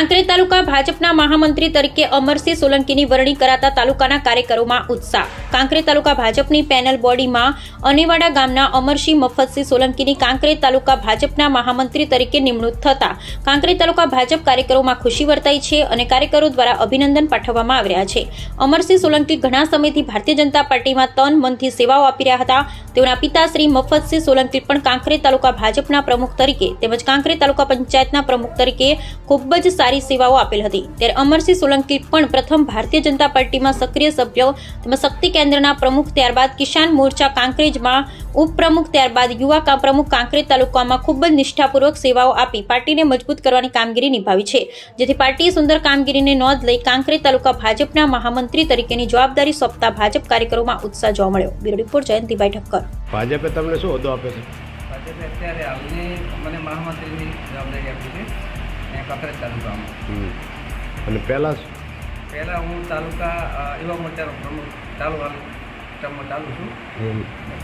કાંકરેજ તાલુકા ભાજપના મહામંત્રી તરીકે અમરસિંહ સોલંકીની વરણી કરાતા તાલુકાના કાર્યકરોમાં ઉત્સાહ. કાંકરેજ તાલુકા ભાજપની પેનલ બોડીમાં અનેવાડા ગામના અમરસિંહ મફતસિંહ સોલંકીની કાંકરેજ તાલુકા ભાજપના મહામંત્રી તરીકે નિમણૂક થતા કાંકરેજ તાલુકા ભાજપ કાર્યકરોમાં ખુશી વર્તાઈ છે અને કાર્યકરો દ્વારા અભિનંદન પાઠવવામાં આવી રહ્યા છે. અમરસિંહ સોલંકી ઘણા સમયથી ભારતીય જનતા પાર્ટીમાં તન મનથી સેવાઓ આપી રહ્યા હતા. તેઓના પિતા શ્રી મફતસિંહ સોલંકી પણ કાંકરેજ તાલુકા ભાજપના પ્રમુખ તરીકે તેમજ કાંકરેજ તાલુકા પંચાયતના પ્રમુખ તરીકે ખૂબ જ સારી સેવાઓ આપેલ હતી. ત્યારે અમરસિંહ સોલંકી પણ પ્રથમ ભારતીય જનતા પાર્ટીમાં સક્રિય સભ્ય તેમજ શક્તિ કેન્દ્રના પ્રમુખ ત્યારબાદ કિસાન મોરચા કાંકરેજમાં ઉપપ્રમુખ ત્યારબાદ યુવા કા- પ્રમુખ કાંકરેજ તાલુકામાં ખૂબ જ નિષ્ઠાપૂર્વક સેવાઓ આપી પાર્ટીને મજબૂત કરવાની કામગીરી નિભાવી છે. જેથી પાર્ટીએ સુંદર કામગીરીને નોંધ લઈ કાંકરેજ તાલુકા ભાજપના મહામંત્રી તરીકેની જવાબદારી સોંપતા ભાજપ કાર્યકરોમાં ઉત્સાહ જોવા મળ્યો. Bureau report Jayantibhai Thakkar. ભાજપે તમને શું હોદ્દો આપ્યો છે? ભાજપે અત્યારે આવીને મને મહામંત્રીની જવાબદારી આપી છે. અહીંયા કાંકરેજ તાલુકામાં. અને પહેલાં પહેલાં હું તાલુકા એવા મોટા પ્રમુખ ચાલુ હાલ ચાલુ છું.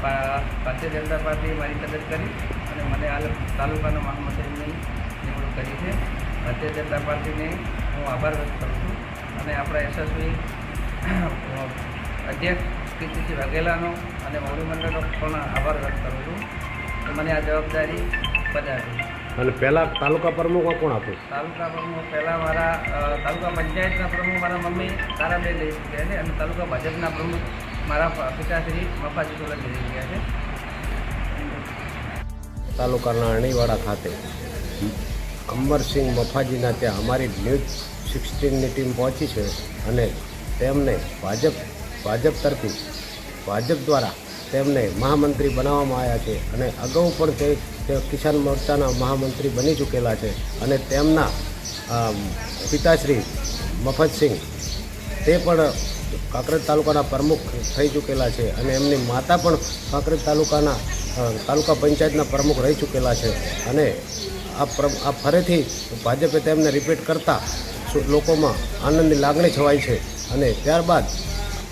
ભારતીય જનતા પાર્ટીએ મારી મદદ કરી અને મને હાલ તાલુકાના મહામંત્રીની નિમણૂક કરી છે. ભારતીય જનતા પાર્ટીને હું આભાર વ્યક્ત કરું છું. અને આપણા યશસ્વી અધ્યક્ષ કીર્તિસિંહ વાઘેલાનો અને મંડળનો પણ આભાર વ્યક્ત કરું છું. મને આ જવાબદારી બજાવી અને પહેલાં તાલુકા પ્રમુખ કોણ હતું તાલુકા પ્રમુખ પહેલાં મારા તાલુકા પંચાયતના પ્રમુખ મારા મમ્મી તારાબેન લઈ ગયા છે અને તાલુકા ભાજપના પ્રમુખ મારા પિતાશ્રી મફાજી સોલંકી લઈ ગયા છે. તાલુકાના અણીવાડા ખાતે અંબરસિંહ મફાજીના ત્યાં અમારી ન્યૂઝ સિક્સટીનની ટીમ પહોંચી છે અને તેમને ભાજપ ભાજપ તરફી ભાજપ દ્વારા તેમને મહામંત્રી બનાવવામાં આવ્યા છે અને અગાઉ પણ તે તે કિસાન મોરચાના મહામંત્રી બની ચૂકેલા છે અને તેમના પિતાશ્રી મફતસિંહ તે પણ કાંકરેજ તાલુકાના પ્રમુખ થઈ ચૂકેલા છે અને એમની માતા પણ કાંકરેજ તાલુકાના તાલુકા પંચાયતના પ્રમુખ રહી ચૂકેલા છે અને આ આ ફરીથી ભાજપે તેમને રિપીટ કરતાં લોકોમાં આનંદની લાગણી છવાઈ છે અને ત્યારબાદ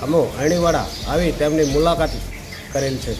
અમો અણીવાડા આવી તેમની મુલાકાત કરેલ છે.